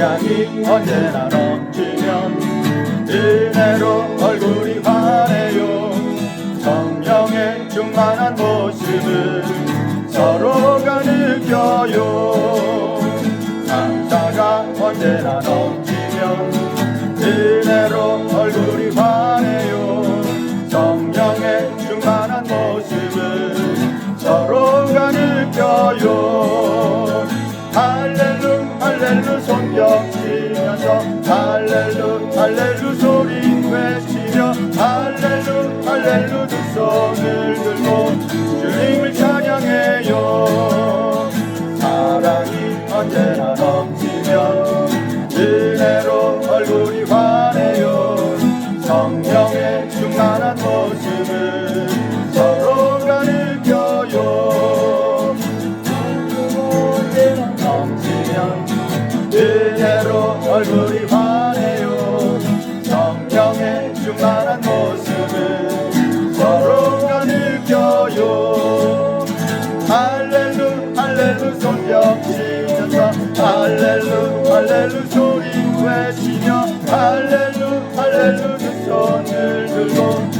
사랑이 언제나 넘치면 은혜로 얼굴이 환해요. 성령의 충만한 모습을 서로가 느껴요. 감사가 언제나 넘치면 할렐루 손뼉 치면서 할렐루 할렐루 소리 외치며 할렐루 할렐루 두 손을 들고 주님을 찬양해요. 사랑이 언제나 넘치면 얼굴이 환해요. 성령의 충만한 모습을 서로가 느껴요. 할렐루 할렐루 손뼉 치면서 할렐루 할렐루 소리 외치며 할렐루 할렐루 두 손을 들고